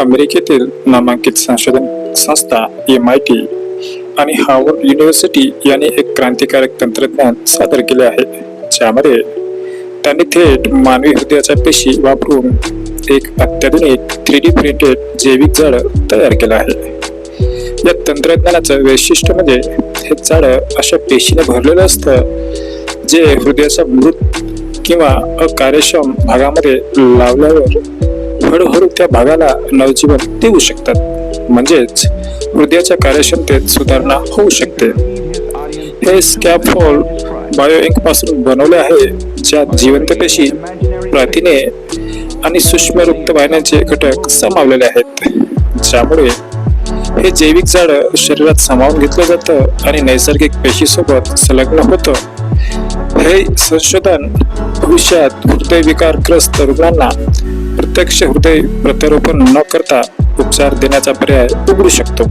अमेरिकेतील नामांकित संशोधन संस्था एम आय टी आणि हार्वर्ड युनिव्हर्सिटी यांनी एक क्रांतिकारक तंत्रज्ञान सादर केले आहे ज्यामध्ये त्यांनी थेट मानवी हृदयाच्या पेशी वापरून एक अत्याधुनिक थ्री डी प्रिंटेड जैविक जाड तयार केलं आहे. या तंत्रज्ञानाचं वैशिष्ट्य म्हणजे हे झाडं अशा पेशीने भरलेलं असतं जे हृदयाच्या मृत किंवा अकार्यक्षम भागामध्ये लावल्यावर हळूहळू त्या भागाला नवजीवन देऊ शकतात. म्हणजेच हृदयाच्या कार्यक्षमतेत सुधारणा होऊ शकते. हे स्कॅफोल्ड बायो इंकपासून बनवले आहे ज्यात जिवंत पेशी प्रथिने आणि सूक्ष्म रक्तवाहिन्यांचे घटक सामावलेले आहेत. ज्यामुळे हे जैविक झाड शरीरात सामावून घेतलं जातं आणि नैसर्गिक पेशीसोबत संलग्न होतं. हे संशोधन भविष्यात हृदयविकारग्रस्त रुग्णांना प्रत्यक्ष हृदय प्रत्यारोपण न करता उपचार देण्याचा पर्याय उघडू शकतो.